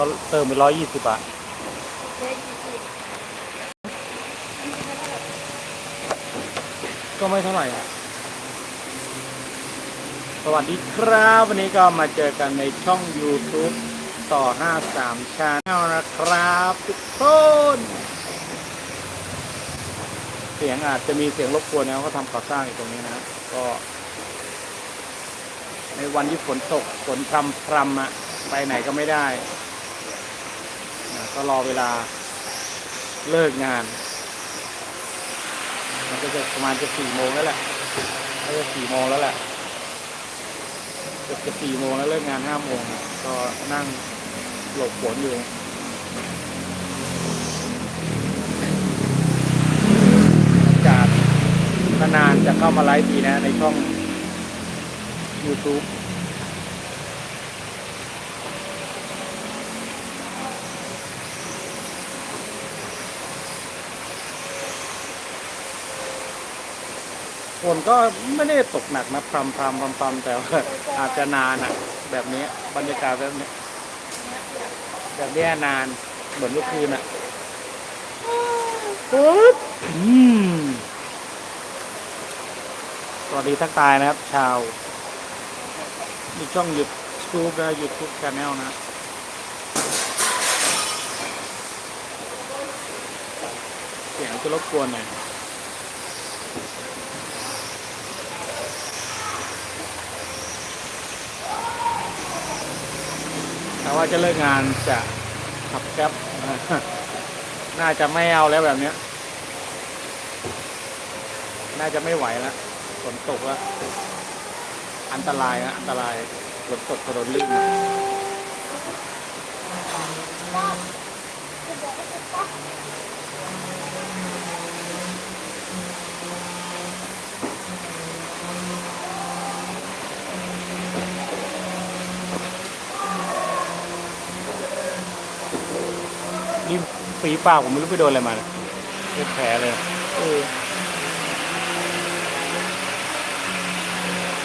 เขาเติมไปร้อยยี่สิบบาทก็ไม่เท่าไหร่อะสวัสดีครับ วันนี้ก็มาเจอกันในช่อง YouTube ต่อ 53ชาแนลนะครับทุกคนเสียงอาจจะมีเสียงรบกวนนะเขาทำก่อสร้างอยู่ตรงนี้นะครับก็ ในวันที่ฝนตกฝนพรำพรำอะไปไหนก็ไม่ได้ ก็รอเวลาเลิกงาน มันก็จะประมาณจะสี่โมงแล้วแหละก็จะสี่โมงแล้วแหละเกือบจะสี่โมงแล้วเลิกงานห้าโมงก็นั่งหลบฝนอยู่จากนานจะเข้ามาไลฟ์ทีนะในช่อง YouTube นก็ไม่ได้ตกหนักนะพรำพรำพรำพรำแต่ว่าอาจจะนานอะ แบบนี้บรรยากาศแบบนี้ แบบนี้นานเหมือนเมื่อคืนอะปึ๊บอืมสวัสดีทักทายนะครับ ชาวมีช่องยูทูบนะยูทูบชาแนลนะเสียงจะรบกวนหน่อย ว่าจะเลิกงานจะขับแก๊ปน่าจะไม่เอาแล้วแบบเนี้ย น่าจะไม่ไหวแล้วฝนตกแล้ว อันตรายนะอันตรายฝนตกถนนลื่น ฝีปากผมไม่รู้ไปโดนอะไรมาเนี่ยเป็นแผลเลยเออ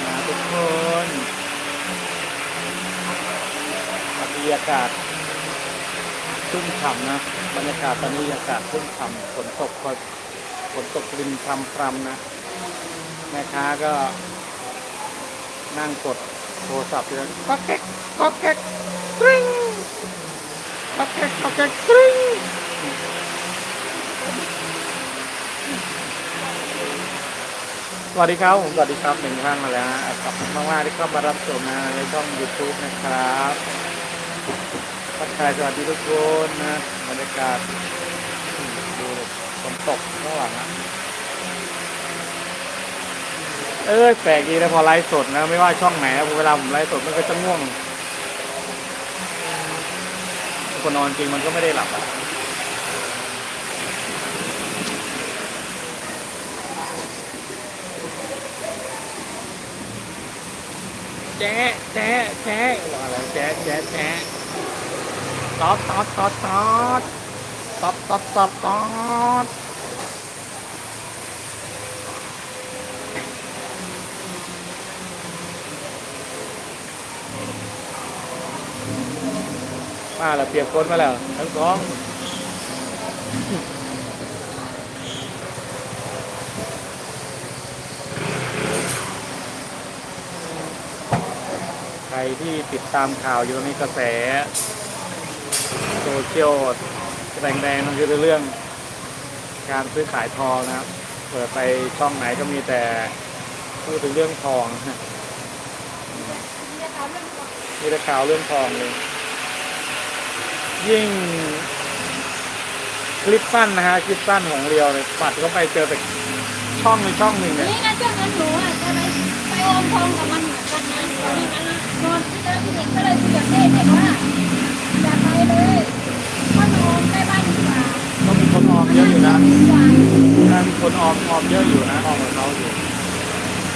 นะทุกคนบรรยากาศชุ่มฉ่ำนะ บรรยากาศตอนนี้อากาศชุ่มฉ่ำฝนตกก็ฝนตกรินพรำพรำๆนะ แม่ค้าก็ นั่งกดโทรศัพท์อยู่ก็แก๊กก็แก๊กกริ๊งก็แก๊กก็แก๊กกริ๊ง สวัสดีครับผมสวัสดีครับหนึ่งท่านมาแล้วนะขอบคุณมากๆที่เข้ามารับชมนะในช่อง YouTube นะครับทักทายสวัสดีทุกคนนะบรรยากาศดูฝนตกข้างหลังนะเอ้ยแปลกดีนะพอไลฟ์สดนะไม่ว่าช่องไหนนะเวลาผมไลฟ์สดมันก็จะง่วงคนนอนจริงมันก็ไม่ได้หลับอะ จ๊ะแจ๊ะแจ๊ะอะไรแจ๊ะแจ๊ะแจ๊ะต๊อดต๊อดต๊อดต๊อดต๊อดต๊อดต๊อดต๊อดมาแล้วเปียกฝนมาแล้วทั้งสองใคร ที่ติดตามข่าวอยู่ตอนนี้กระแสโซเชียลแรงๆนั่นคือเรื่องการซื้อขายทองนะครับ เปิดไปช่องไหนก็มีแต่พูดถึงเรื่องทองมีแต่ข่าวเรื่องทองเลย ยิ่งคลิปสั้นนะฮะคลิปสั้นของเรียวเนี่ยปัดเข้าไปเจอแต่ช่องในช่องหนึ่งเนี่ยนี่ไงช่วงนั้นหนูอะจะไปไปอมทองกับมันเหมือนกันนะ ตอนนั้นนะนอนที่เดิมเด็กก็เลยคุยกับเด็กเด็กว่าอย่าไปเลยพ่อนอนใกล้บ้านดีกว่าก็มีคนออมเยอะอยู่นะดีกว่านะมีคนออมออมเยอะอยู่นะออมของเขาอยู่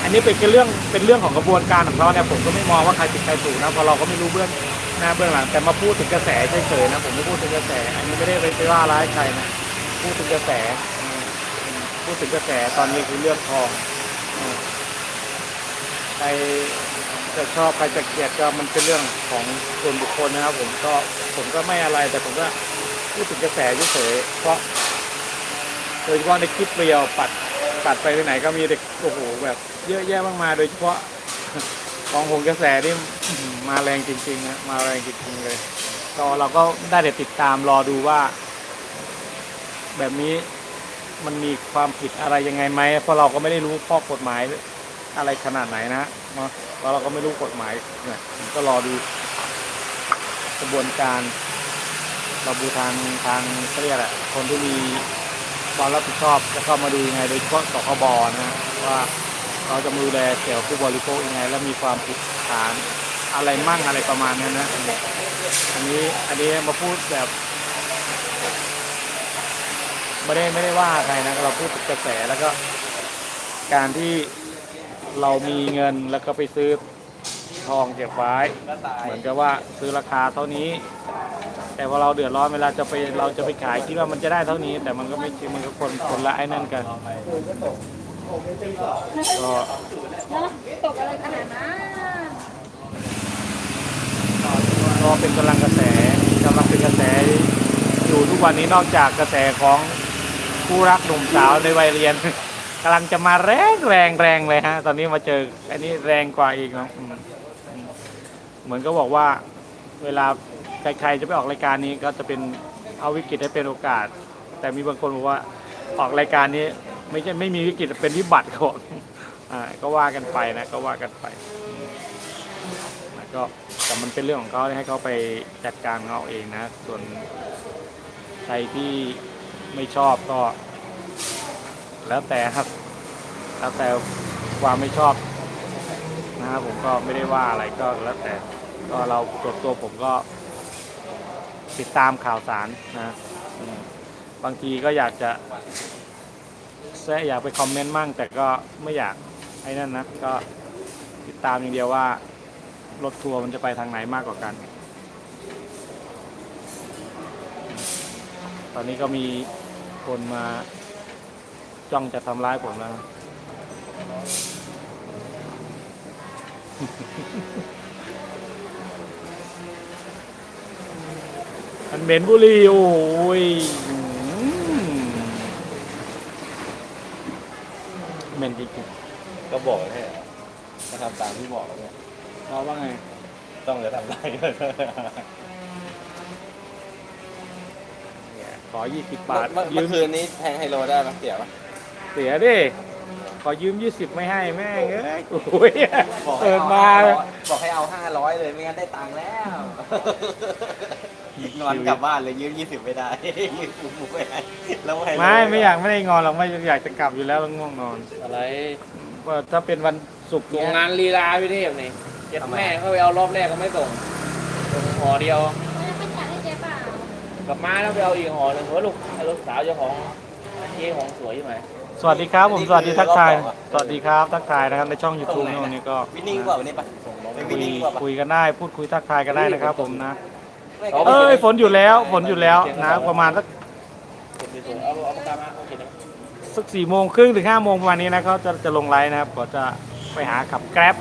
อันนี้เป็นเรื่องเป็นเรื่องของกระบวนการของเขาเนี่ยผมก็ไม่มองว่าใครผิดใครถูกนะเพราะเราก็ไม่รู้เบื้องหน้าเบื้องหลัง แต่มาพูดถึงกระแสเฉยๆนะผมไม่พูดถึงกระแส อันนี้ไม่ได้ไปว่าร้ายใครนะพูดถึงกระแสอืมพูดถึงกระแสตอนนี้คือเรื่องทองอืมไป จะชอบใครจะเกลียดก็มันเป็นเรื่องของส่วนบุคคลนะครับ ผมก็ผมก็ไม่อะไรแต่ผมก็พูดถึงกระแสเฉยเพราะโดยเฉพาะในคลิปเรียวปัดปัดไปที่ไหนก็มีเด็กโอ้โหแบบเยอะแยะมากมายโดยเฉพาะของหงกระแสนี่มาแรงจริงๆนะมาแรงจริงๆเลยก็เราก็ได้แต่ติดตามรอดูว่า แบบนี้มันมีความผิดอะไรยังไงไหมเพราะเราก็ไม่ได้รู้ข้อกฎหมายอะไรขนาดไหนนะเนาะ เพราะเราก็ไม่รู้กฎหมายเนี่ยก็รอดูกระบวนการเราดูทางทางเขาเรียกอะคนที่มีความรับผิดชอบจะเข้ามาดูยังไงโดยเฉพาะสคบนะว่าเราจะมาดูแลเกี่ยวกับผู้บริโภคยังไง และมีความผิดฐานอะไรมั่งอะไรประมาณนั้นนะอันนี้อันนี้มาพูดแบบไม่ได้ไม่ได้ว่าใครนะเราพูดกระแสแล้วก็การที่ เรามีเงินแล้วก็ไปซื้อทองเก็บไว้ เหมือนกับว่าซื้อราคาเท่านี้ แต่พอเราเดือดร้อนเวลาจะไปเราจะไปขายคิดว่ามันจะได้เท่านี้ แต่มันก็ไม่จริงมันก็คนคนละไอ้นั่นกันก็นะตกอะไรขนาดนั้นก็เป็นกำลังกระแสกำลังเป็นกระแสอยู่ทุกวันนี้นอกจากกระแสของผู้รักหนุ่มสาวในวัยเรียนกำลังจะมาแรงแรงแรงเลยฮะ ตอนนี้มาเจออันนี้แรงกว่าอีกเนาะเหมือนก็บอกว่า เวลาใครๆจะไปออกรายการนี้ก็จะเป็นเอาวิกฤตให้เป็นโอกาส แต่มีบางคนบอกว่าออกรายการนี้ ไม่ใช่ไม่มีวิกฤตเป็นวิบัติของอ่าก็ว่ากันไปนะ ก็ว่ากันไปก็แต่มันเป็นเรื่องของเขาให้เขาไปจัดการเขาเองนะ ส่วนใครที่ไม่ชอบก็ แล้วแต่ครับแล้วแต่ความไม่ชอบนะครับผมก็ไม่ได้ว่าอะไรก็แล้วแต่ก็เราตัวตัวผมก็ ติดตามข่าวสารนะบางทีก็อยากจะแซะอยากไปคอมเมนต์มั่ง แต่ก็ไม่อยากไอ้นั่นนะก็ติดตามอย่างเดียวว่ารถทัวร์มันจะไปทางไหนมากกว่ากัน ตอนนี้ก็มีคนมา จ้องจะทำร้ายผมแล้วนะมันเหม็นบุหรี่โอ้ยอืมเหม็นจริงก็บอกให้มาทำตามที่บอกเนี่ย ๆเราว่าไง ต้องจะทำได้ เนี่ยขอ 20 บาทเมื่อยืเมื่อมคืนนี้แทงไฮโลได้ปะเสียปะ เสียดิขอยืม 20 ไม่ให้แม่งเอ้ยโอ้ยบอกให้เปิดเอามา500บอกให้เอาห้าร้อยเลยไม่งั้นได้ตังค์แล้วนอนกลับบ้านเลยยืมยี่สิบไม่ได้ยืมกูไม่ได้แล้วไฮโลไม่ไม่อยากไม่ได้งอนหรอกไม่อยากจะกลับอยู่แล้วแล้วง่วงนอนอะไรว่าถ้าเป็นวันศุกร์โรงเนี้ยงานลีลาพี่เทพนี่เจ็ดแม่เขาไปเอารอบแรกก็ไม่ส่งส่งห่อเดียว ไม่ไม่จัดให้เจ๊เปล่ากลับมาแล้วไปเอาอีกห่อหนึ่งเฮ้ยลูกไอ้ลูกสาวเจ้าของเจ๊ของสวยใช่ไหม สวัสดีครับผมสวัสดีทักทาย สวัสดีครับทักทายนะครับในช่อง YouTube ในวันนี้ก็วินนิ่งกว่าวันนี้ปะเป็นวิคุนยนิ่งกว่าปะคุยกันได้พูดคุยทักทายกันได้นะครับ ผมนะไม่เอ้ยฝนอยู่แล้วฝนอยู่แล้วนะประมาณสักคนที่ส่งเอาเอาปากกามาโอเคนะสักสี่โมงครึ่งถึงห้าโมงประมาณนี้นะเขาจะจะลงไลน์นะครับก็จะไปหาขับแกร็บ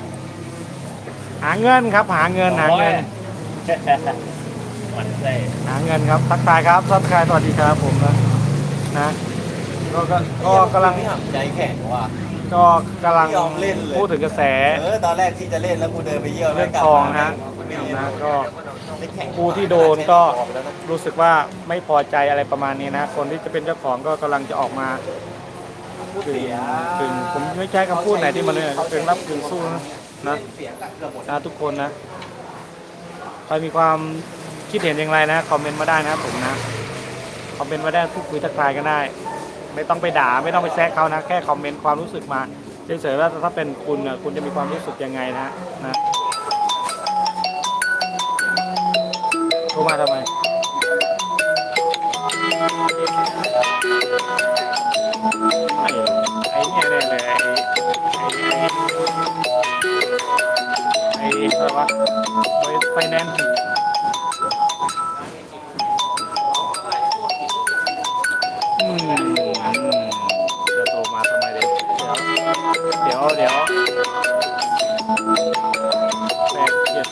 หาเงินครับ หาเงินหาเงินหมันไส้หาเงินครับทักทายครับทักทายสวัสดีครับผมนะนะ ก็ก็ก็กำลัง ไม่หำใจแข็งว่ะ ก็กำลังไม่ยอมเล่นเลย พูดถึงกระแส เออตอนแรกที่จะเล่นแล้วกูเดินไปเยี่ยวเรื่องแล้วกลับทองมานะไม่เล่นนะก็ไม่แข่งผู้ที่โดนก็รู้สึกว่าไม่พอใจอะไรประมาณนี้นะ คนที่จะเป็นเจ้าของก็กำลังจะออกมาถึงถึงผมไม่ใช้คำพูดไหนที่มันเลยถึงรับถึงสู้นะนะเสียงกับเกือบหมดนะทุกคนนะใครมีความคิดเห็นอย่างไรนะคอมเมนต์มาได้นะครับผมนะคอมเมนต์มาได้พูดคุยทักทายกันได้ ไม่ต้องไปด่าไม่ต้องไปแซะเขานะ แค่คอมเมนต์ความรู้สึกมาเฉยๆว่าถ้าเป็นคุณนะคุณจะมีความรู้สึกยังไงนะนะโทรมาทำไมไอ้เนี่ยเนี่ยเลยไอ้ไอ้ไอ้อะไรวะไฟแนนซ์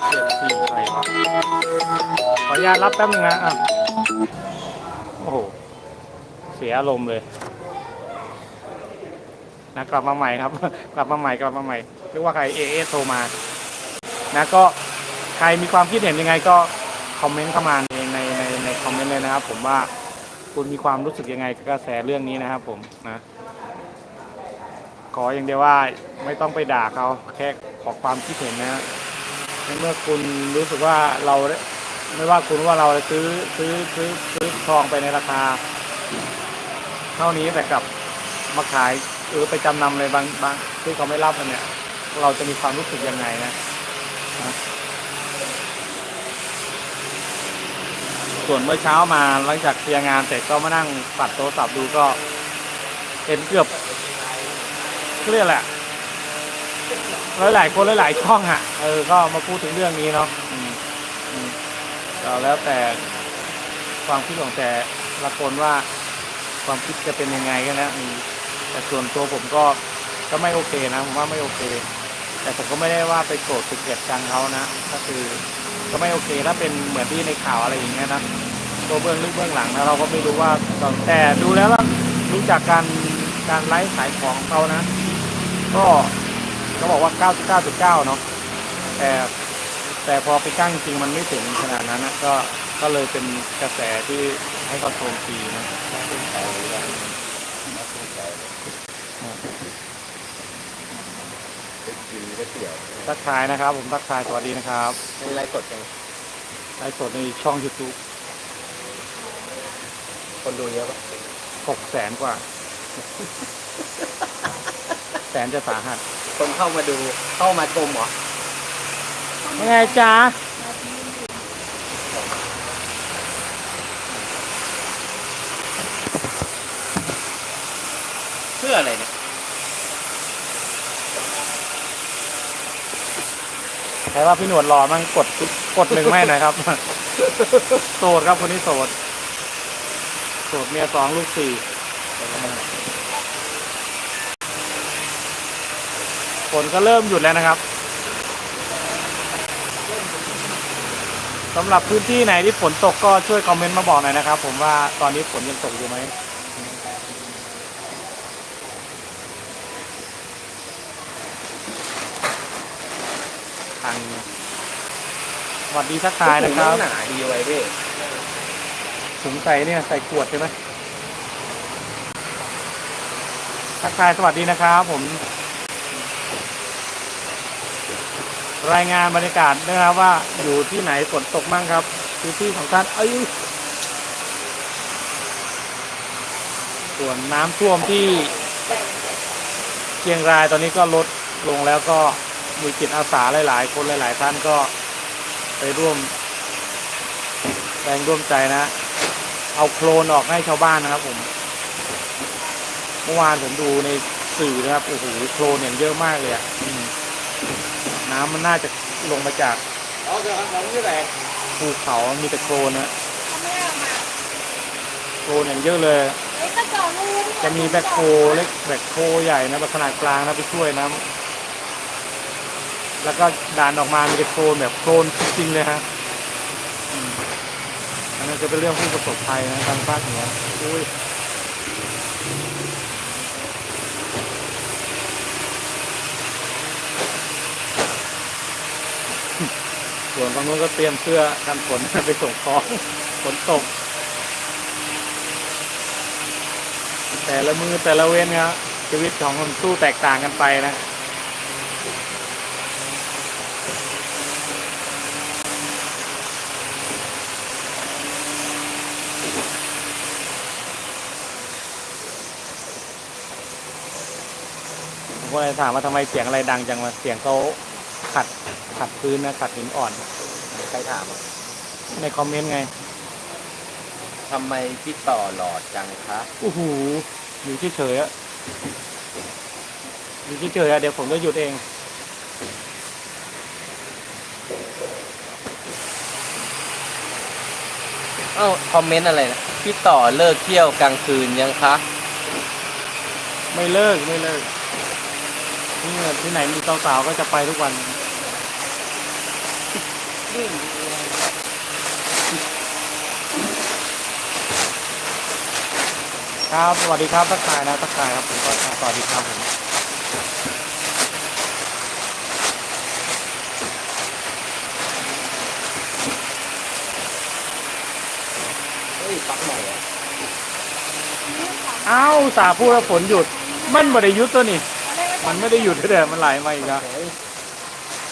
ออนุญาตรับแป๊บนึงนะอะโอ้โห เสียอารมณ์เลยนะกลับมาใหม่ครับ กลับมาใหม่กลับมาใหม่เรียกว่าใครเอเอโทรมา นะก็ใครมีความคิดเห็นยังไงก็คอมเมนต์เข้ามาในในในในคอมเมนต์เลยนะครับ ผมว่าคุณมีความรู้สึกยังไงกับกระแสเรื่องนี้นะครับ ผมนะขออย่างเดียวว่าไม่ต้องไปด่าเขาแค่ขอความคิดเห็นนะฮะ ในเมื่อคุณรู้สึกว่าเราไม่ว่าคุณว่าเราซื้อซื้อซื้อซื้อทองไปในราคา เท่านี้แต่กลับมาขายหรือไปจำนำเลยบางบางที่เขาไม่รับมันเนี่ย เราจะมีความรู้สึกยังไงนะส่วนเมื่อเช้ามาหลังจากเคลียร์งานเสร็จก็มานั่งปัดโทรศัพท์ดูก็เห็นเกือบเขาเรียกแหละ หลายๆคนหลายๆช่องอะเออก็มาพูดถึงเรื่องนี้เนาะก็แล้วแต่ความคิดของแต่ละคนว่าความคิดจะเป็นยังไงกันนะแต่ส่วนตัวผมก็ก็ไม่โอเคนะผมว่าไม่โอเค แต่ผมก็ไม่ได้ว่าไปโกรธไปเกลียดชังเขานะก็คือก็ไม่โอเคถ้าเป็นเหมือนที่ในข่าวอะไรอย่างเงี้ยนะตัวเบื้องลึกเบื้องหลังนะเราก็ไม่รู้ว่าแต่ดูแล้วว่ารู้จักการการไลฟ์ขายของเขานะ ก็ เขาบอกว่า 99.9 เนาะแต่แต่พอไปกั้งจริงมันไม่ถึงขนาดนั้นนะก็ก็เลยเป็นกระแสที่ให้เขาโจมตีนะน่าสนใจเลยนะน่าสนใจเลยไปกินก๋วยเตี๋ยวทักทายนะครับ ผมทักทายสวัสดีนะครับมีไลฟ์สดยังไลฟ์สดในช่อง YouTube คนดูเยอะปะ6แสนกว่า แสนจะสาหัส คนเข้ามาดูเข้ามาชมเหรอยังไงจ๊ะเพื่ออะไรเนี่ยใครว่าพี่หนวดหล่อมั่งกดกดหนึ่งไม่หน่อยครับ โสดครับคนนี้โสด โสดเมียสองลูกสี่ นก็เริ่มหยุดแล้วนะครับสำหรับพื้นที่ไหนที่ฝนตกก็ช่วยคอมเมนต์มาบอกหน่อยนะครับ ผมว่าตอนนี้ฝนยังตกอยู่ไหมทางสวัสดีทักทายนะครับหนาดีไว้พี่ถุงใส่เนี่ยใส่ขวดใช่ไหมทักทายสวัสดีนะครับผม รายงานบรรยากาศนะครับว่าอยู่ที่ไหนฝนตกมั่งครับพื้นที่ของท่านเอ้ยส่วนน้ำท่วมที่เชียงรายตอนนี้ก็ลดลงแล้วก็มีจิตอาสาหลาย ๆ คนหลาย ๆ ท่านก็ไปร่วมแรงร่วมใจนะ เอาโคลนออกให้ชาวบ้านนะครับ ผม เมื่อวานผมดูในสื่อนะครับโอ้โหโคลนอย่างเยอะมากเลยอะ น้ำมันน่าจะลงมาจากเอาเดี๋ยวขนมที่ไหนภูเขามีแต่โคลนนะเขาไม่เอามาโคลนอย่างเยอะเลยไอ้กระจอกรูนี่จะมีแบคโคเล็กแบคโคใหญ่นะแบบขนาดกลางนะไปช่วยนะแล้วก็ด่านออกมามีแต่โคลนแบบโคลนจริงๆเลยฮะอืมอันนั้นจะเป็นเรื่องผู้ประสบภัยนะทางภาคเหนืออุ้ยส่วน ฝั่งนู้นก็เตรียมเสื้อกันฝนไปส่งของฝนตก แต่ละมือแต่ละเว้นครับชีวิตของคนสู้แตกต่างกันไปนะผมก็เลยถามว่าทำไมเสียงอะไรดังจังวะเสียงเขาขัดขัดพื้นนะขัดหินอ่อน ครถามอะในคอมเมนต์ไงทำไมพี่ต่อหลอดจังคะโอ้โหอยู่เฉยๆอะอยู่เฉยๆอะเดี๋ยวผมจะหยุดเอง เอ้าคอมเมนต์อะไรนะ พี่ต่อเลิกเที่ยวกลางคืนยังคะ ไม่เลิกไม่เลิกนี่ที่ไหนมีสาวๆก็จะไปทุกวัน ครับ สวัสดีครับตักทายนะตักทายครับผมก็สวัสดีครับผมเฮ้ยปักใหม่อะอ้าวสาพูดว่าฝนหยุด มันไม่ได้หยุดตัวนี่ มันไม่ได้หยุดเด้อมันไหลมาอีกแล้ว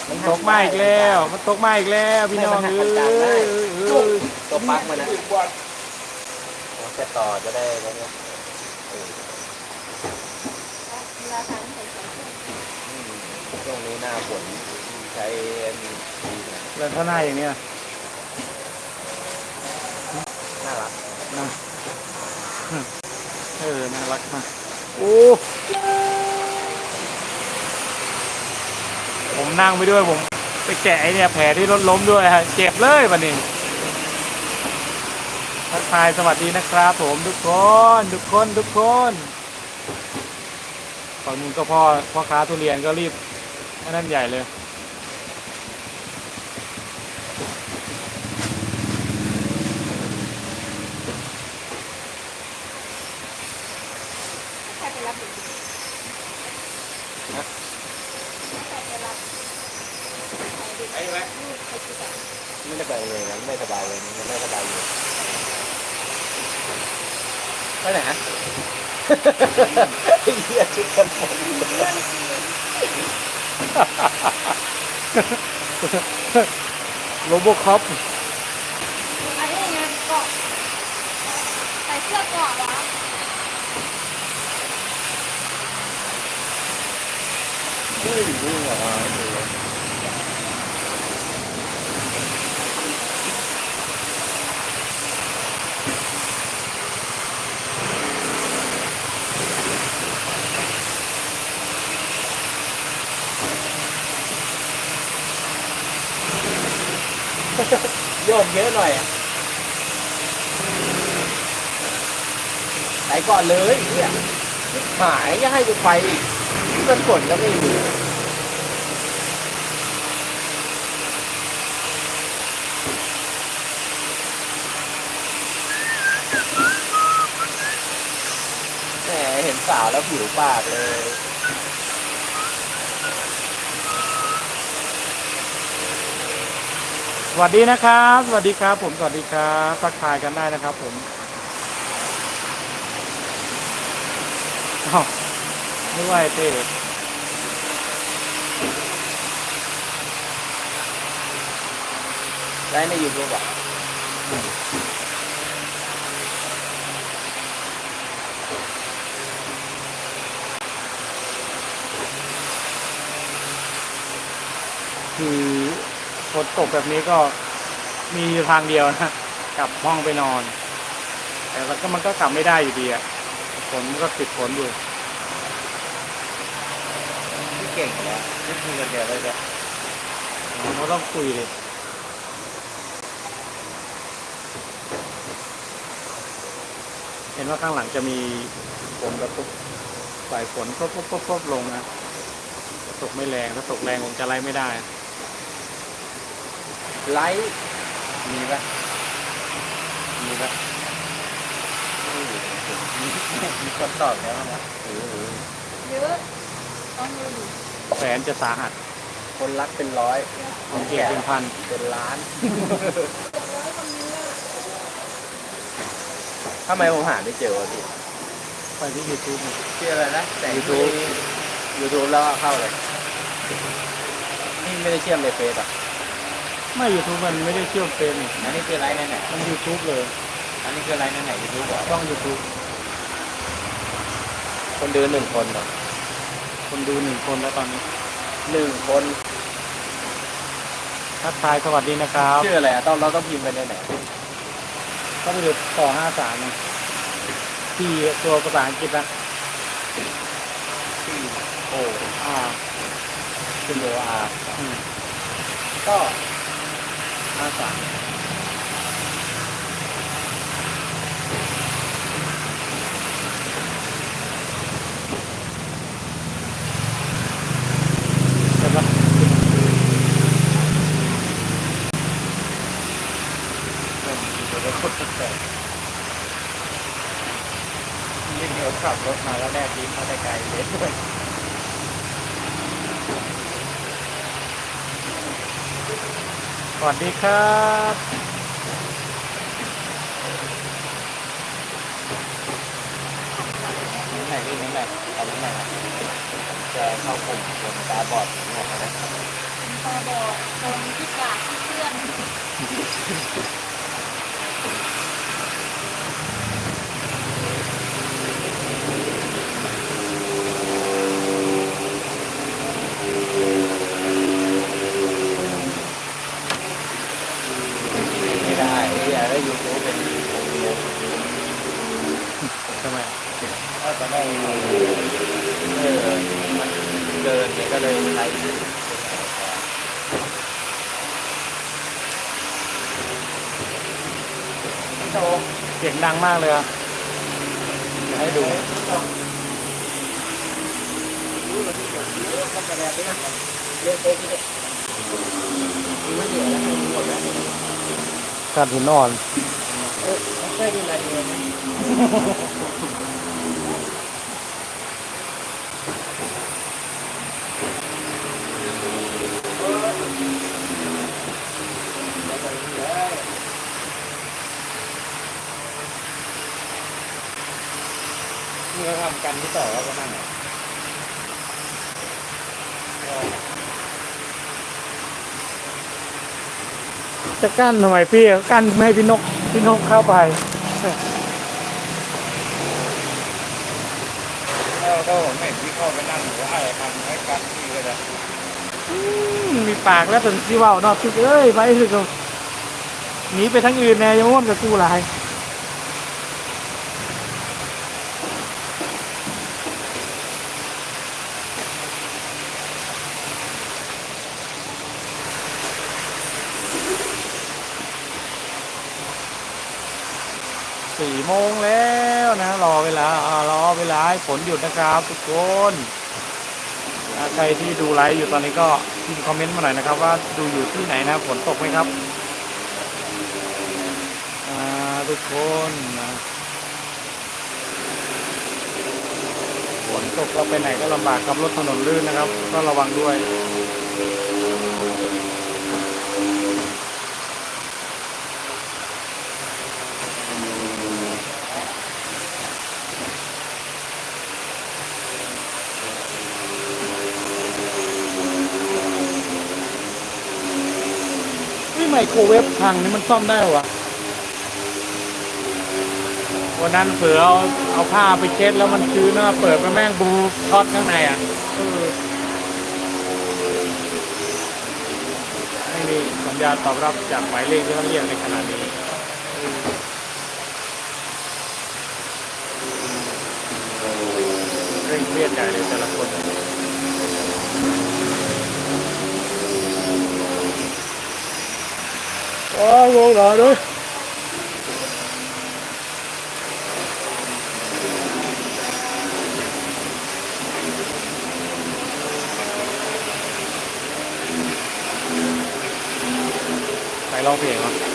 มันตกมาอีกแล้ว มันตกมาอีกแล้วพี่น้องเอ้ยเอ้ยเอ้ยตัวปักมันนะโอ้แค่ต่อจะได้แล้วเนี่ยเออราคาใส่ใส่อืมช่วงนี้หน้าฝนใช้อันนี้ดีหน่อยแล้วถ้าหน้าอย่างเนี้ยน่ารักนะเออ น่ารักมากโอ้ ผมนั่งไปด้วยผมไปแกะไอเนี่ยแผลที่รถล้มด้วยฮะเจ็บเลยวันนี้ทักทายสวัสดีนะครับผมทุกคนทุกคนทุกคนฝั่งนู้นก็พ่อพ่อค้าทุเรียนก็รีบอันนั่นใหญ่เลย แค่ไปรับเด็กแค่ไปรับ ไอ้ไหม ลูกไปที่แบบ ไม่ได้ไปเลยนะไม่สบายเลยมันไม่สบายอยู่ไปไหนฮะ ไอ้ เหี้ยชุดกันฝนโลโบคอปอันนี้ไงเกาะใส่เสื้อเกาะเหรอเฮ้ยวิ่งออกมาดู โยนเยอะหน่อยอะไปก่อนเลยเนี่ยหายจะให้กูไปอีกมันฝนก็ไม่มีแหมเห็นสาวแล้วผิวปากเลย สวัสดีนะครับ สวัสดีครับ ผมสวัสดีครับทักทายกันได้นะครับ ผมอ้าไม่ไหวเต้ได้ในยูทูบอะคือ ฝนตกแบบนี้ก็มีทางเดียวนะกลับห้องไปนอน แต่แล้วก็มันก็กลับไม่ได้อยู่ดีอะฝนมันก็ติดฝนอยู่พี่เก่งแล้วนี่คือคนเดียวเลยเนี่ยเราก็ต้องคุยเลยเห็นว่าข้างหลังจะมีฝนกระตุกสายฝนปุ๊บปุ๊บปุ๊บปุ๊บลงนะตกไม่แรงถ้าตกแรงคงจะไล่ไม่ได้ ไลฟ์มีปะมีปะไม่มีมีมีคนตอบแล้วนะเออเยอะต้องดูดิแสนจะสาหัส คนรักเป็นร้อยคนเกลียดเป็นพันเป็นล้านร้อยคนนี้ทำไมผมหาไม่เจอวะพี่ไปที่ยูทูบชื่ออะไรนะแต่ YouTube ยูทูบแล้วเข้าเลย นี่ไม่ได้เชื่อมในเฟซอะ ไม่ยูทูบมันไม่ได้เชื่อมเฟซนี่อันนี้คือไลฟ์ในไหนมันยูทูบเลย อันนี้คือไลฟ์ในไหนยูทูบเหรอช่องยูทูบคนดูหนึ่งคนเหรอคนดูหนึ่งคนแล้วตอนนี้หนึ่งคนทักทายสวัสดีนะครับชื่ออะไรอะต้องเราต้องพิมพ์ไปในไหนก็ไปดูต่อห้าสามที่ตัวภาษาอังกฤษนะที่โออ่าคุณโออาร์อืมก็ ห้าสามเห็นปะเป็นตัวเล็กคนแปลกยวิ่งรขับรถมาแล้วแลกลิ้นมาแต่ไกลเลยด้วย วัสดีครับนี่ไหนนี่ไหนเอานี่ไหนครับจะเข้ากลุ่มคนตาบอดหมดนะตาบอดคนที่กาดที่เพื่อน ไม่ได้ที่อะไรยูทูบเป็น ทำไม ก็จะได้เออมันเกินเนี่ยก็เลยใช้โตเสียงดังมากเลยอะให้ดูกัดหินอ่อนไม่ค่อยดีอะไรเลย นี่เขาทำกันที่ต่อแล้วก็นั่นเหรอจะกั้นทำไมพี่กั้นไม่ให้พี่นกพี่นกเข้าไปแล้วก็ผมเห็นที่เข้าไปนั่งหรือว่าอะไรทำให้กันที่ก็จะอืมมีปากแล้วถึงที่ว่าวนอกทุกเอ้ยไปสิกูหนีไปทั้งอื่นแน่ยังม่วนกับกูหลายสี่โมงแล้วนะ รอเวลาอ่า รอเวลาให้ฝนหยุดนะครับ ทุกคนใครที่ดูไลฟ์อยู่ตอนนี้ก็พิมพ์คอมเมนต์มาหน่อยนะครับ ว่าดูอยู่ที่ไหนนะฝนตกไหมครับทุกคนฝนตกเราไปไหนก็ลำบากครับรถถนนลื่นนะครับ ก็ระวังด้วย โครเวฟพังนี่มันซ่อมได้หรอวะวันนั้นเผื่อเอาเอาผ้าไปเช็ดแล้วมันชื้นนะเปิดมาแม่งบูช็อตข้างในอะเออไม่มีสัญญาณตอบรับจากหมายเลขที่เขาเรียกในขณะนี้เออเร่งเครียดใหญ่เลยแต่ละคน Đó, vô rồi đó. Phải lo phiền không?